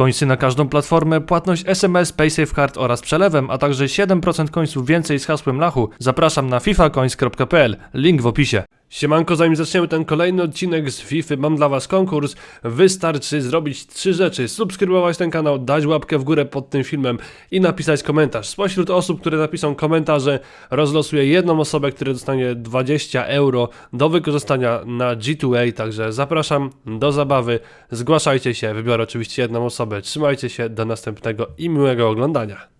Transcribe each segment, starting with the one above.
Końsy na każdą platformę, płatność SMS, PaySafeCard oraz przelewem, a także 7% końców więcej z hasłem Lachu. Zapraszam na fifacoins.pl. Link w opisie. Siemanko, zanim zaczniemy ten kolejny odcinek z FIFA, mam dla was konkurs. Wystarczy zrobić trzy rzeczy. Subskrybować ten kanał, dać łapkę w górę pod tym filmem i napisać komentarz. Spośród osób, które napiszą komentarze, rozlosuję jedną osobę, która dostanie 20 euro do wykorzystania na G2A, także zapraszam do zabawy. Zgłaszajcie się, wybiorę oczywiście jedną osobę. Trzymajcie się, do następnego i miłego oglądania.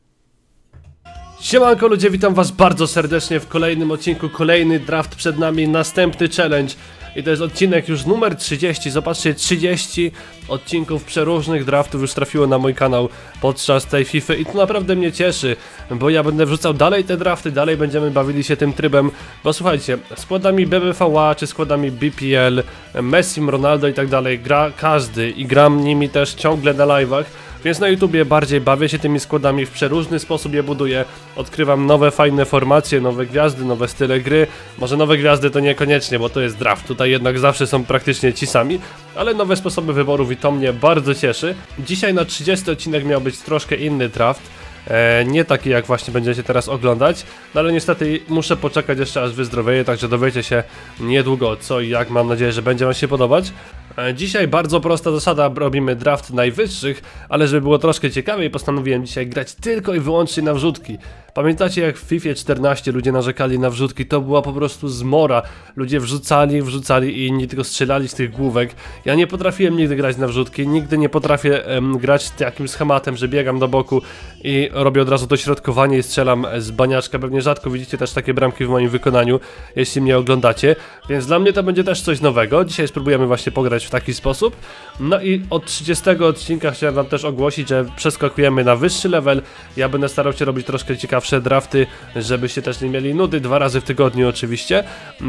Siemanko ludzie, witam was bardzo serdecznie w kolejnym odcinku, kolejny draft przed nami, następny challenge. I to jest odcinek już numer 30, zobaczcie 30 odcinków przeróżnych draftów już trafiło na mój kanał podczas tej FIFA i to naprawdę mnie cieszy, bo ja będę wrzucał dalej te drafty, dalej będziemy bawili się tym trybem, bo słuchajcie, składami BBVA czy składami BPL, Messi, Ronaldo i tak dalej gra każdy i gram nimi też ciągle na live'ach, więc na YouTubie bardziej bawię się tymi składami, w przeróżny sposób je buduję. Odkrywam nowe, fajne formacje, nowe gwiazdy, nowe style gry. Może nowe gwiazdy to niekoniecznie, bo to jest draft. Tutaj jednak zawsze są praktycznie ci sami, ale nowe sposoby wyborów i to mnie bardzo cieszy. Dzisiaj na 30 odcinek miał być troszkę inny draft. E, nie taki jak właśnie będziecie teraz oglądać, no ale niestety muszę poczekać jeszcze aż wyzdrowieję, także dowiecie się niedługo co i jak, mam nadzieję, że będzie wam się podobać. E, Dzisiaj bardzo prosta zasada, robimy draft najwyższych, ale żeby było troszkę ciekawiej, postanowiłem dzisiaj grać tylko i wyłącznie na wrzutki. Pamiętacie jak w FIFA 14 ludzie narzekali na wrzutki, to była po prostu zmora. Ludzie wrzucali, wrzucali i inni tylko strzelali z tych główek. Ja nie potrafiłem nigdy grać na wrzutki, nigdy nie potrafię em, grać takim schematem, że biegam do boku i robię od razu dośrodkowanie i strzelam z baniaczka. Pewnie rzadko widzicie też takie bramki w moim wykonaniu, jeśli mnie oglądacie, więc dla mnie to będzie też coś nowego. Dzisiaj spróbujemy właśnie pograć w taki sposób. No i od 30 odcinka chciałem wam też ogłosić, że przeskakujemy na wyższy level. Ja będę starał się robić troszkę ciekawsze drafty, żebyście też nie mieli nudy, dwa razy w tygodniu oczywiście.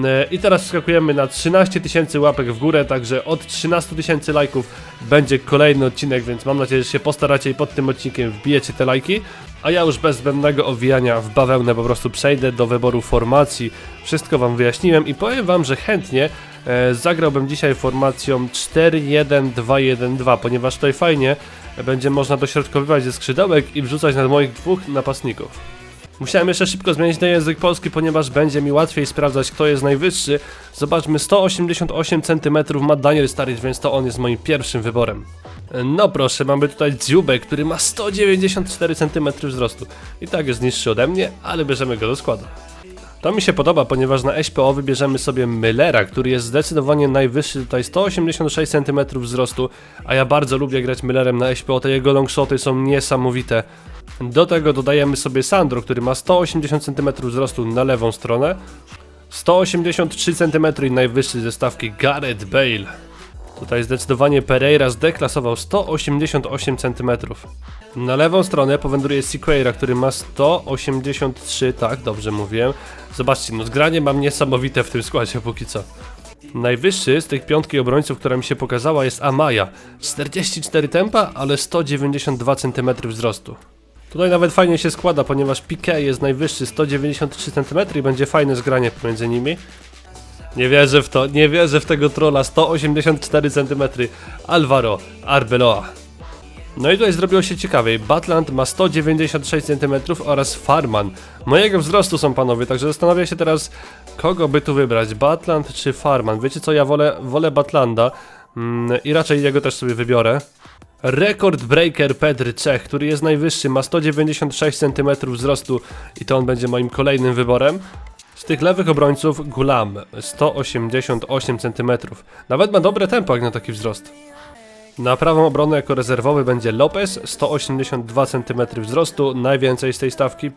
E, I teraz skakujemy na 13 tysięcy łapek w górę, także od 13 tysięcy lajków będzie kolejny odcinek, więc mam nadzieję, że się postaracie i pod tym odcinkiem wbijecie te lajki. A ja już bez zbędnego owijania w bawełnę po prostu przejdę do wyboru formacji. Wszystko wam wyjaśniłem i powiem wam, że chętnie zagrałbym dzisiaj formacją 4-1-2-1-2, ponieważ tutaj fajnie będzie można dośrodkowywać ze skrzydełek i wrzucać na moich dwóch napastników. Musiałem jeszcze szybko zmienić na język polski, ponieważ będzie mi łatwiej sprawdzać, kto jest najwyższy. Zobaczmy, 188 cm ma Daniel Sturridge, więc to on jest moim pierwszym wyborem. No proszę, mamy tutaj Dziubę, który ma 194 cm wzrostu. I tak jest niższy ode mnie, ale bierzemy go do składu. To mi się podoba, ponieważ na SPO wybierzemy sobie Millera, który jest zdecydowanie najwyższy, tutaj 186 cm wzrostu, a ja bardzo lubię grać Millerem na SPO, te jego longshoty są niesamowite. Do tego dodajemy sobie Sandro, który ma 180 cm wzrostu na lewą stronę, 183 cm i najwyższy ze stawki Gareth Bale. Tutaj zdecydowanie Pereira zdeklasował 188 cm. Na lewą stronę powędruje Sequeira, który ma 183, tak, dobrze mówiłem. Zobaczcie, no zgranie mam niesamowite w tym składzie póki co. Najwyższy z tych piątki obrońców, która mi się pokazała jest Amaya. 44 tempa, ale 192 cm wzrostu. Tutaj nawet fajnie się składa, ponieważ Piqué jest najwyższy 193 cm i będzie fajne zgranie pomiędzy nimi. Nie wierzę w to, nie wierzę w tego trolla 184 cm Alvaro Arbeloa. No i tutaj zrobiło się ciekawiej. Batland ma 196 cm oraz Farman. Mojego wzrostu są panowie, także zastanawiam się teraz, kogo by tu wybrać, Batland czy Farman. Wiecie co, ja wolę, wolę Batlanda mm, i raczej jego też sobie wybiorę. Rekord Breaker Pedry Czech, który jest najwyższy, ma 196 cm wzrostu i to on będzie moim kolejnym wyborem. Z tych lewych obrońców Gulam 188 cm. Nawet ma dobre tempo jak na taki wzrost. Na prawą obronę jako rezerwowy będzie Lopez 182 cm wzrostu, najwięcej z tej stawki.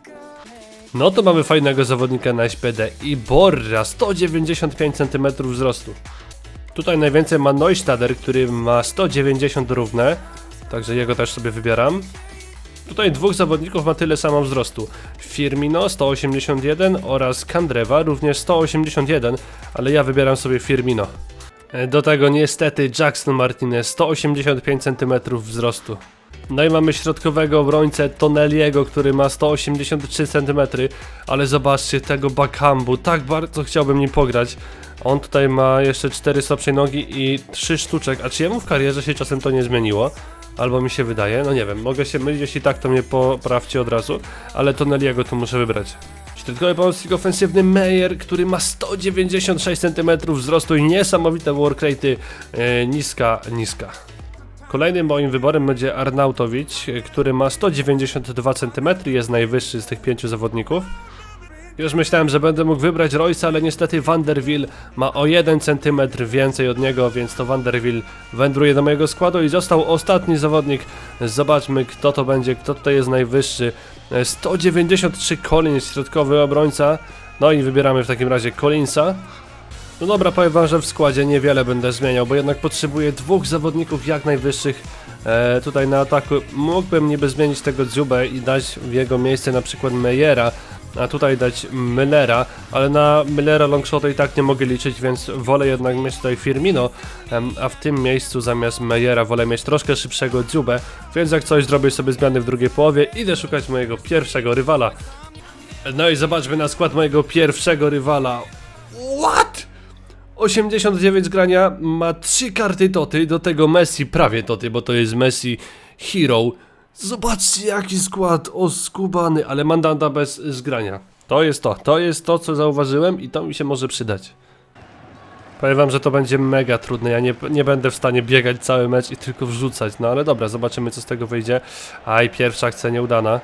No to mamy fajnego zawodnika na SPD i Borra 195 cm wzrostu. Tutaj najwięcej ma Neustader, który ma 190 równe, także jego też sobie wybieram. Tutaj dwóch zawodników ma tyle samo wzrostu. Firmino 181 oraz Kandrewa również 181, ale ja wybieram sobie Firmino. E, Do tego niestety Jackson Martinez 185 cm wzrostu. No i mamy środkowego obrońcę Tonelliego, który ma 183 cm, ale zobaczcie tego Bakambu, tak bardzo chciałbym nim pograć. On tutaj ma jeszcze 4 słabszej nogi i 3 sztuczek, a czy jemu w karierze się czasem to nie zmieniło? Albo mi się wydaje, no nie wiem, mogę się mylić, jeśli tak, to mnie poprawcie od razu, ale Toneliego tu muszę wybrać. Środkowy pomocnik ofensywny Meyer, który ma 196 cm wzrostu i niesamowite workrate'y, e, niska, niska. Kolejnym moim wyborem będzie Arnautowicz, który ma 192 cm, jest najwyższy z tych pięciu zawodników. Już myślałem, że będę mógł wybrać Royce'a, ale niestety Vanderwill ma o 1 cm więcej od niego, więc to Vanderwill wędruje do mojego składu i został ostatni zawodnik. Zobaczmy kto to będzie, kto tutaj jest najwyższy. E, 193 Collins, środkowy obrońca. No i wybieramy w takim razie Collinsa. No dobra, powiem wam, że w składzie niewiele będę zmieniał, bo jednak potrzebuję dwóch zawodników jak najwyższych e, tutaj na ataku. Mógłbym niby zmienić tego Dziubę i dać w jego miejsce na przykład Meyera, a tutaj dać Millera, ale na Millera longshota i tak nie mogę liczyć, więc wolę jednak mieć tutaj Firmino, a w tym miejscu zamiast Meyera wolę mieć troszkę szybszego Dziubę, więc jak coś zrobię sobie zmiany w drugiej połowie, idę szukać mojego pierwszego rywala. No i zobaczmy na skład mojego pierwszego rywala. What? 89 grania, ma 3 karty toty, do tego Messi prawie toty, bo to jest Messi Hero. Zobaczcie jaki skład oskubany, ale mandanta bez zgrania. To jest to, to jest to co zauważyłem i to mi się może przydać. Powiem wam, że to będzie mega trudne, ja nie, nie będę w stanie biegać cały mecz i tylko wrzucać, no ale dobra, zobaczymy co z tego wyjdzie. Aj, pierwsza akcja nieudana.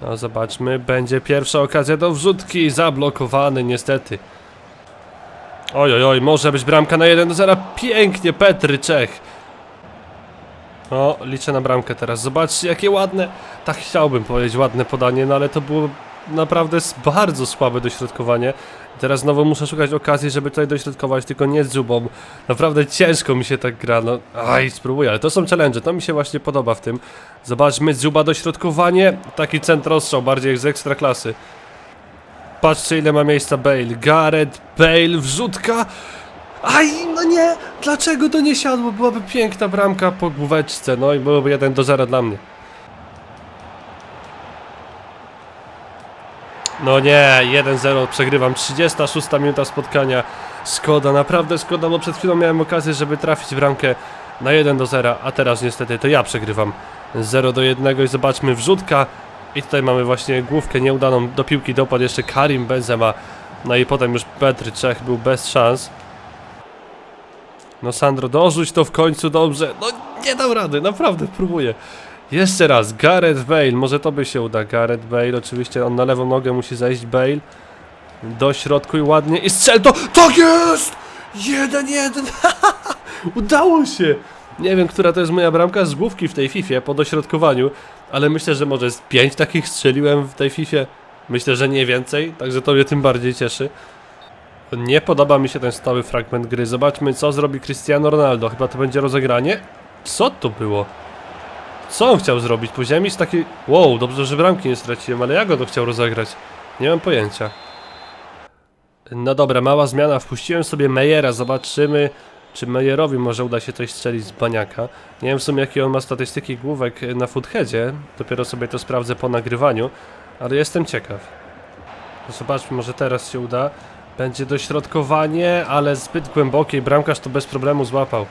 No zobaczmy, będzie pierwsza okazja do wrzutki, zablokowany niestety. Oj, oj, oj, może być bramka na 1 do 0. Pięknie, Petry Czech. O, liczę na bramkę teraz. Zobaczcie, jakie ładne. Tak chciałbym powiedzieć, ładne podanie, no ale to było naprawdę bardzo słabe dośrodkowanie. Teraz znowu muszę szukać okazji, żeby tutaj dośrodkować, tylko nie z zubą. Naprawdę ciężko mi się tak gra, no. Aj, spróbuję, ale to są challenge, to mi się właśnie podoba w tym. Zobaczmy, zuba dośrodkowanie, taki centrostrzał, bardziej jak z ekstraklasy. Patrzcie ile ma miejsca Bale. Gareth Bale, wrzutka. Aj, no nie! Dlaczego to nie siadło? Byłaby piękna bramka po główeczce, no i byłoby 1 do 0 dla mnie. No nie, 1-0 przegrywam. 36 minuta spotkania. Szkoda, naprawdę szkoda, bo przed chwilą miałem okazję, żeby trafić bramkę na 1 do 0, a teraz niestety to ja przegrywam 0 do 1 i zobaczmy wrzutka. I tutaj mamy właśnie główkę nieudaną, do piłki dopadł jeszcze Karim Benzema. No i potem już Petry Czech był bez szans. No Sandro, dorzuć to w końcu dobrze. No nie dam rady, naprawdę próbuję. Jeszcze raz, Gareth Bale, może to by się uda. Gareth Bale, oczywiście on na lewą nogę musi zejść, Bale. Do środku i ładnie i strzel to. Tak jest! Jeden, jeden. Udało się! Nie wiem, która to jest moja bramka z główki w tej Fifie po dośrodkowaniu, ale myślę, że może z pięć takich strzeliłem w tej Fifie. Myślę, że nie więcej, także to mnie tym bardziej cieszy. Nie podoba mi się ten stały fragment gry. Zobaczmy, co zrobi Cristiano Ronaldo. Chyba to będzie rozegranie. Co to było? Co on chciał zrobić? Po ziemi z takiej... Wow, dobrze, że bramki nie straciłem, ale jak on to chciał rozegrać? Nie mam pojęcia. No dobra, mała zmiana. Wpuściłem sobie Meyera. Zobaczymy, czy Meyerowi może uda się coś strzelić z baniaka. Nie wiem w sumie, jakie on ma statystyki główek na footheadzie. Dopiero sobie to sprawdzę po nagrywaniu, ale jestem ciekaw. Zobaczmy, może teraz się uda. Będzie dośrodkowanie, ale zbyt głębokie i bramkarz to bez problemu złapał.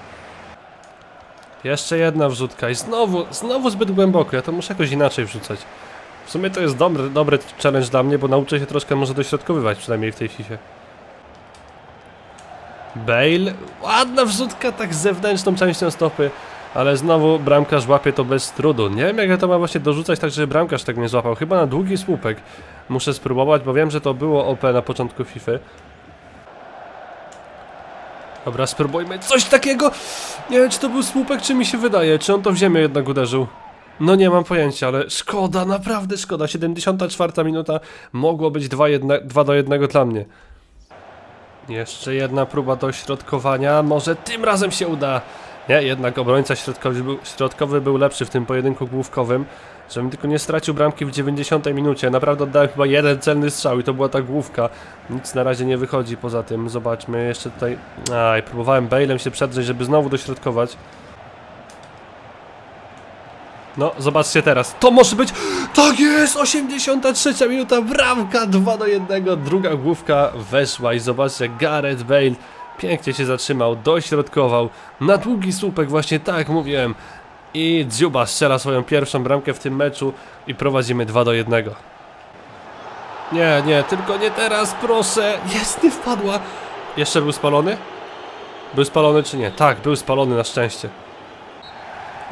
Jeszcze jedna wrzutka i znowu, znowu zbyt głęboko, ja to muszę jakoś inaczej wrzucać. W sumie to jest dobry, dobry challenge dla mnie, bo nauczę się troszkę może dośrodkowywać, przynajmniej w tej FIFA. Bale, ładna wrzutka tak zewnętrzną częścią stopy, ale znowu bramkarz łapie to bez trudu. Nie wiem jak ja to ma właśnie dorzucać tak, żeby bramkarz tak nie złapał, chyba na długi słupek. Muszę spróbować, bo wiem, że to było OP na początku FIFA. Dobra, spróbujmy coś takiego. Nie wiem, czy to był słupek, czy mi się wydaje. Czy on to w ziemię jednak uderzył? No nie mam pojęcia, ale szkoda, naprawdę szkoda. 74 minuta mogło być 2, jedna, 2 do 1 dla mnie. Jeszcze jedna próba dośrodkowania. Może tym razem się uda. Nie, jednak obrońca środkowy był, środkowy był lepszy w tym pojedynku główkowym. Żebym tylko nie stracił bramki w 90 minucie. Naprawdę oddałem chyba jeden celny strzał i to była ta główka. Nic na razie nie wychodzi poza tym. Zobaczmy jeszcze tutaj. Aj, próbowałem Bailem się przedrzeć, żeby znowu dośrodkować. No, zobaczcie teraz. To może być. Tak jest! 83 minuta, bramka 2 do 1. Druga główka weszła i zobaczcie, Gareth Bale pięknie się zatrzymał, dośrodkował na długi słupek, właśnie tak mówiłem. I Dziuba strzela swoją pierwszą bramkę w tym meczu i prowadzimy 2 do 1. Nie, nie, tylko nie teraz, proszę. Jest, nie wpadła. Jeszcze był spalony? Był spalony czy nie? Tak, był spalony na szczęście.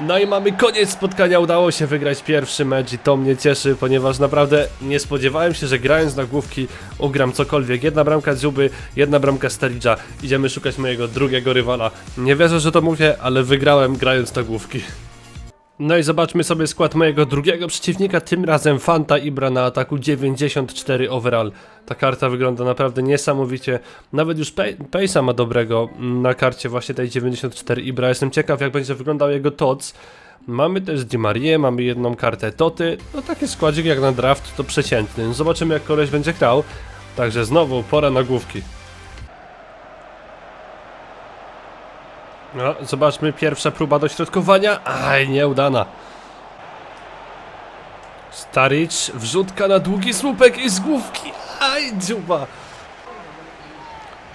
No i mamy koniec spotkania, udało się wygrać pierwszy mecz i to mnie cieszy, ponieważ naprawdę nie spodziewałem się, że grając na główki ugram cokolwiek. Jedna bramka Dziuby, jedna bramka Staridża. Idziemy szukać mojego drugiego rywala. Nie wierzę, że to mówię, ale wygrałem grając na główki. No i zobaczmy sobie skład mojego drugiego przeciwnika, tym razem Fanta Ibra na ataku 94 overall. Ta karta wygląda naprawdę niesamowicie, nawet już Pej- Pejsa ma dobrego mm, na karcie właśnie tej 94 Ibra. Jestem ciekaw jak będzie wyglądał jego TOC. Mamy też Di Marię, mamy jedną kartę Toty, no taki składzik jak na draft to przeciętny. Zobaczymy jak koleś będzie grał. Także znowu pora na główki. No, zobaczmy, pierwsza próba dośrodkowania. Aj, nieudana. Staricz, wrzutka na długi słupek i z główki. Aj, dziuba.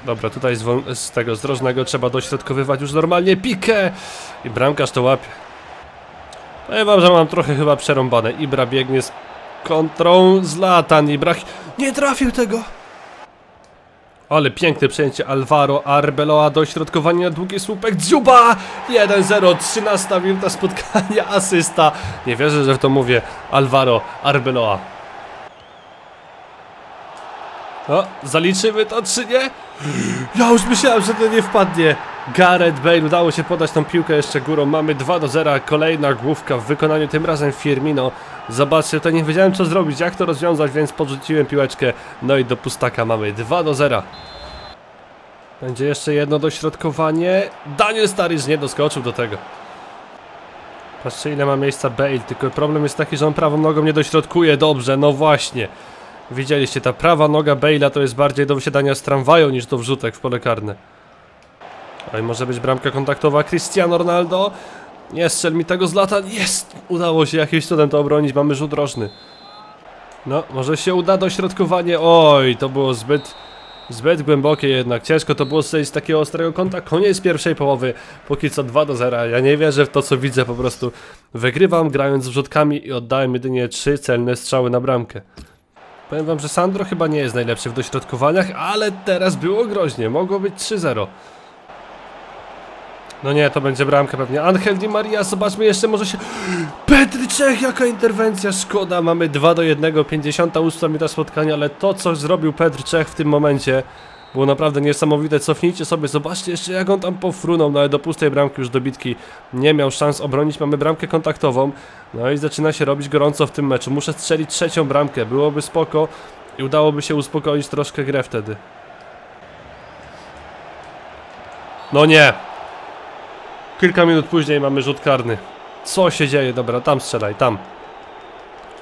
Dobra, tutaj z, z tego zdrożnego trzeba dośrodkowywać już normalnie pikę. I bramkarz to łapie. Powiem wam, że mam trochę chyba przerąbane. Ibra biegnie z kontrą z latan. Ibra nie trafił tego. Ale piękne przejęcie Alvaro Arbeloa, dośrodkowanie na długi słupek, Dziuba! 1-0, 13 minuta spotkania, asysta. Nie wierzę, że w to mówię, Alvaro Arbeloa. O, zaliczymy to czy nie? Ja już myślałem, że to nie wpadnie. Gareth Bale, udało się podać tą piłkę jeszcze górą. Mamy 2 do 0, kolejna główka w wykonaniu tym razem Firmino. Zobaczcie, to nie wiedziałem co zrobić, jak to rozwiązać, więc podrzuciłem piłeczkę. No i do pustaka mamy 2 do 0. Będzie jeszcze jedno dośrodkowanie. Daniel Starys nie doskoczył do tego. Patrzcie ile ma miejsca Bale, tylko problem jest taki, że on prawą nogą nie dośrodkuje dobrze, no właśnie. Widzieliście, ta prawa noga Bale'a to jest bardziej do wysiadania z tramwaju niż do wrzutek w pole karne. Oj, może być bramka kontaktowa Cristiano Ronaldo. Nie strzel mi tego z lata. Jest! Udało się jakimś cudem to obronić, mamy rzut rożny. No, może się uda dośrodkowanie. Oj, to było zbyt... Zbyt głębokie jednak. Ciężko to było z takiego ostrego kąta. Koniec pierwszej połowy. Póki co 2 do 0. Ja nie wierzę w to, co widzę po prostu. Wygrywam grając wrzutkami i oddałem jedynie 3 celne strzały na bramkę. Powiem wam, że Sandro chyba nie jest najlepszy w dośrodkowaniach, ale teraz było groźnie. Mogło być 3-0. No nie, to będzie bramka pewnie. Angel Di Maria, zobaczmy jeszcze, może się... Petry Czech, jaka interwencja, szkoda. Mamy 2 do 1, 58 minuta spotkania, ale to, co zrobił Petr Czech w tym momencie, było naprawdę niesamowite. Cofnijcie sobie, zobaczcie jeszcze, jak on tam pofrunął, no ale do pustej bramki już dobitki nie miał szans obronić. Mamy bramkę kontaktową, no i zaczyna się robić gorąco w tym meczu. Muszę strzelić trzecią bramkę, byłoby spoko i udałoby się uspokoić troszkę grę wtedy. No nie, Kilka minut później mamy rzut karny. Co się dzieje? Dobra, tam strzelaj, tam.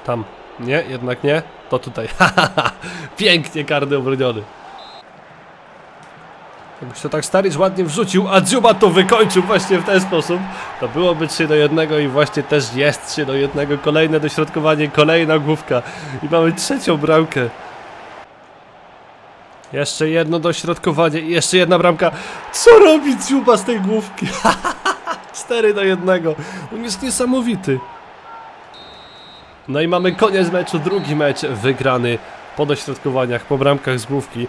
Tam. Nie, jednak nie. To tutaj. Pięknie karny obroniony. Jakbyś to tak Staricz ładnie wrzucił, a Dziuba to wykończył właśnie w ten sposób, to byłoby 3 do 1 i właśnie też jest 3 do 1. Kolejne dośrodkowanie, kolejna główka i mamy trzecią bramkę. Jeszcze jedno dośrodkowanie i jeszcze jedna bramka. Co robi Dziuba z tej główki? 4 do 1. On jest niesamowity. No i mamy koniec meczu, drugi mecz wygrany po dośrodkowaniach, po bramkach z główki.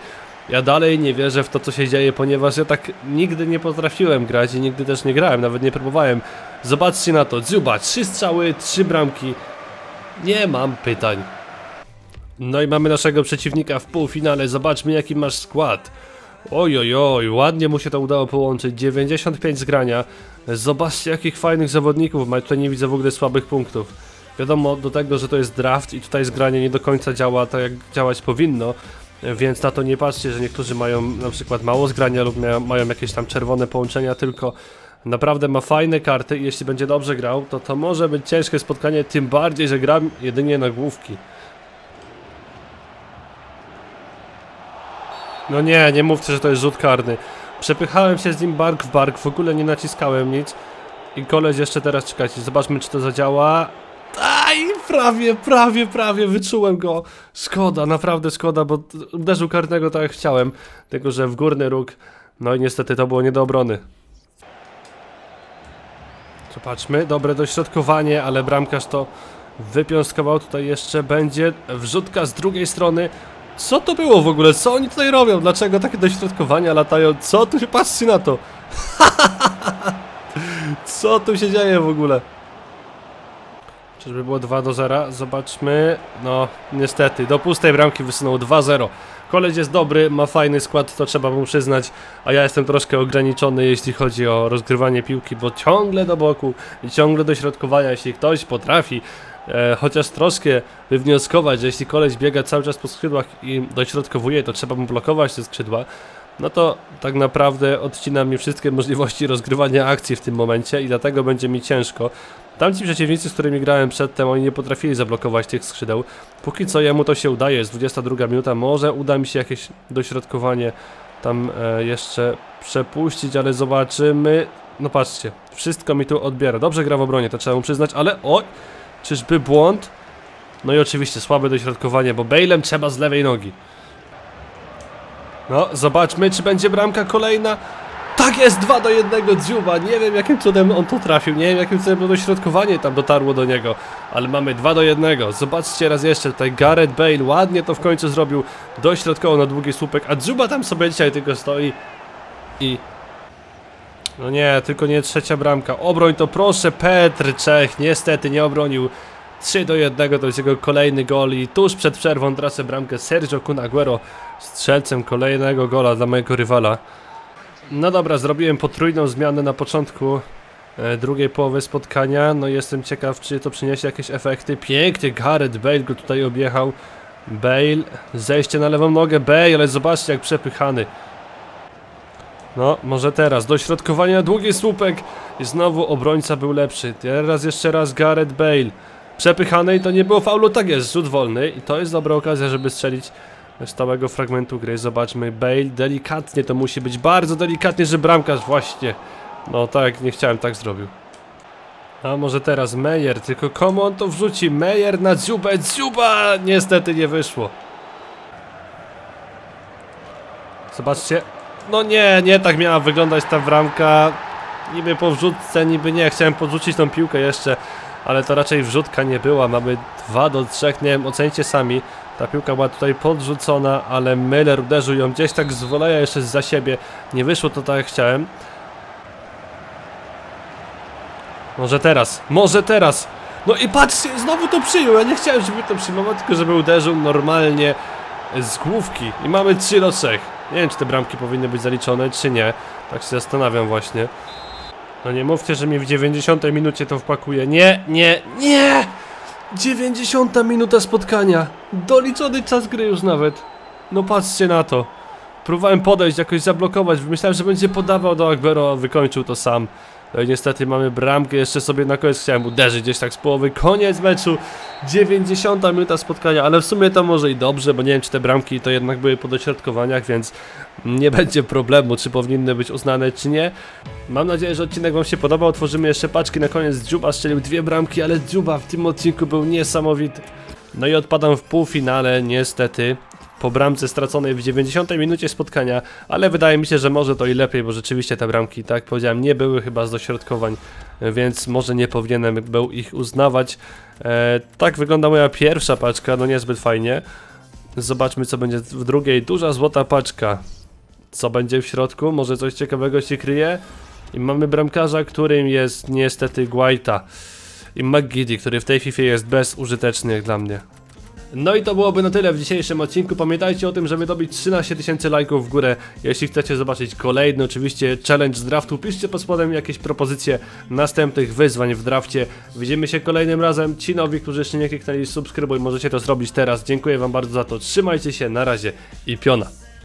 Ja dalej nie wierzę w to, co się dzieje, ponieważ ja tak nigdy nie potrafiłem grać i nigdy też nie grałem, nawet nie próbowałem. Zobaczcie na to, Dziuba, trzy strzały, trzy bramki. Nie mam pytań. No i mamy naszego przeciwnika w półfinale, zobaczmy jaki masz skład. Oj, oj, ładnie mu się to udało połączyć, 95 zgrania. Zobaczcie jakich fajnych zawodników ma, tutaj nie widzę w ogóle słabych punktów. Wiadomo do tego, że to jest draft i tutaj zgranie nie do końca działa tak jak działać powinno, więc na to nie patrzcie, że niektórzy mają na przykład mało zgrania lub mają jakieś tam czerwone połączenia, tylko naprawdę ma fajne karty i jeśli będzie dobrze grał, to to może być ciężkie spotkanie, tym bardziej, że gram jedynie na główki. No nie, nie mówcie, że to jest rzut karny. Przepychałem się z nim bark w bark, w ogóle nie naciskałem nic. I koleś jeszcze teraz, czekajcie, zobaczmy czy to zadziała. Aj, prawie, prawie, prawie, wyczułem go. Szkoda, naprawdę szkoda, bo uderzył karnego tak jak chciałem. Tylko, że w górny róg, no i niestety to było nie do obrony. Zobaczmy, dobre dośrodkowanie, ale bramkarz to wypiąskował. Tutaj jeszcze będzie wrzutka z drugiej strony. Co to było w ogóle? Co oni tutaj robią? Dlaczego takie dośrodkowania latają? Co tu się... Patrzcie na to! Co tu się dzieje w ogóle? Czyżby było 2 do 0? Zobaczmy. No, niestety, do pustej bramki wysunął 2-0. Koleś jest dobry, ma fajny skład, to trzeba mu przyznać, a ja jestem troszkę ograniczony, jeśli chodzi o rozgrywanie piłki, bo ciągle do boku i ciągle do środkowania, jeśli ktoś potrafi e, chociaż troszkę wywnioskować, że jeśli koleś biega cały czas po skrzydłach i dośrodkowuje, to trzeba mu blokować te skrzydła, no to tak naprawdę odcina mi wszystkie możliwości rozgrywania akcji w tym momencie i dlatego będzie mi ciężko. Tamci przeciwnicy, z którymi grałem przedtem, oni nie potrafili zablokować tych skrzydeł. Póki co jemu to się udaje, jest 22 minuta, może uda mi się jakieś dośrodkowanie tam e, jeszcze przepuścić, ale zobaczymy. No patrzcie, wszystko mi tu odbiera. Dobrze gra w obronie, to trzeba mu przyznać, ale o, czyżby błąd? No i oczywiście słabe dośrodkowanie, bo Bale'em trzeba z lewej nogi. No, zobaczmy, czy będzie bramka kolejna. Tak jest, 2 do 1 Dziuba. Nie wiem, jakim cudem on to trafił. Nie wiem, jakim cudem to dośrodkowanie tam dotarło do niego. Ale mamy 2 do 1. Zobaczcie raz jeszcze, tutaj Gareth Bale ładnie to w końcu zrobił. Dośrodkowo na długi słupek, a Dziuba tam sobie dzisiaj tylko stoi i... No nie, tylko nie trzecia bramka. Obroń to proszę, Petr Czech niestety nie obronił. 3 do 1 to jest jego kolejny gol i tuż przed przerwą tracę bramkę Sergio Kun Aguero strzelcem kolejnego gola dla mojego rywala. No dobra, zrobiłem potrójną zmianę na początku e, drugiej połowy spotkania. No jestem ciekaw, czy to przyniesie jakieś efekty. Pięknie Gareth Bale go tutaj objechał. Bale, zejście na lewą nogę, Bale, ale zobaczcie jak przepychany. No, może teraz, dośrodkowanie na długi słupek i znowu obrońca był lepszy. Teraz jeszcze raz Gareth Bale. Przepychany i to nie było faulu, tak jest, rzut wolny i to jest dobra okazja, żeby strzelić stałego fragmentu gry. Zobaczmy, Bale delikatnie to musi być, bardzo delikatnie, że bramkarz właśnie. No tak, nie chciałem, tak zrobił. A może teraz Meyer, tylko komu on to wrzuci? Meyer na Dziubę, Dziuba! Niestety nie wyszło. Zobaczcie. No nie, nie tak miała wyglądać ta bramka. Niby po wrzutce, niby nie. Chciałem podrzucić tą piłkę jeszcze, ale to raczej wrzutka nie była. Mamy 2 do 3, nie wiem, ocencie sami. Ta piłka była tutaj podrzucona, ale Miller uderzył ją gdzieś tak z woleja jeszcze za siebie. Nie wyszło to tak jak chciałem. Może teraz, może teraz. No i patrzcie, znowu to przyjął. Ja nie chciałem, żeby to przyjmował, tylko żeby uderzył normalnie z główki. I mamy 3 do 3. Nie wiem, czy te bramki powinny być zaliczone, czy nie. Tak się zastanawiam właśnie. No nie mówcie, że mi w 90 minucie to wpakuje. Nie, nie, nie! 90 minuta spotkania. Doliczony czas gry już nawet. No patrzcie na to. Próbowałem podejść, jakoś zablokować. Myślałem, że będzie podawał do Agbero, a wykończył to sam. No i niestety mamy bramkę, jeszcze sobie na koniec chciałem uderzyć gdzieś tak z połowy. Koniec meczu, 90 minuta spotkania, ale w sumie to może i dobrze, bo nie wiem czy te bramki to jednak były po dośrodkowaniach, więc nie będzie problemu, czy powinny być uznane, czy nie. Mam nadzieję, że odcinek Wam się podobał. Otworzymy jeszcze paczki na koniec. Dziuba strzelił dwie bramki, ale Dziuba w tym odcinku był niesamowity. No i odpadam w półfinale, niestety. Po bramce straconej w 90 minucie spotkania, ale wydaje mi się, że może to i lepiej, bo rzeczywiście te bramki, tak jak powiedziałem, nie były chyba z dośrodkowań, więc może nie powinienem był ich uznawać. E, tak wygląda moja pierwsza paczka, no niezbyt fajnie. Zobaczmy co będzie w drugiej. Duża złota paczka. Co będzie w środku? Może coś ciekawego się kryje? I mamy bramkarza, którym jest niestety Guaita. I McGiddy, który w tej FIFA jest bezużyteczny jak dla mnie. No i to byłoby na tyle w dzisiejszym odcinku. Pamiętajcie o tym, żeby dobić 13 tysięcy lajków w górę. Jeśli chcecie zobaczyć kolejny, oczywiście challenge z draftu, piszcie pod spodem jakieś propozycje następnych wyzwań w drafcie. Widzimy się kolejnym razem. Ci nowi, którzy jeszcze nie kliknęli subskrybuj, możecie to zrobić teraz. Dziękuję wam bardzo za to. Trzymajcie się, na razie i piona.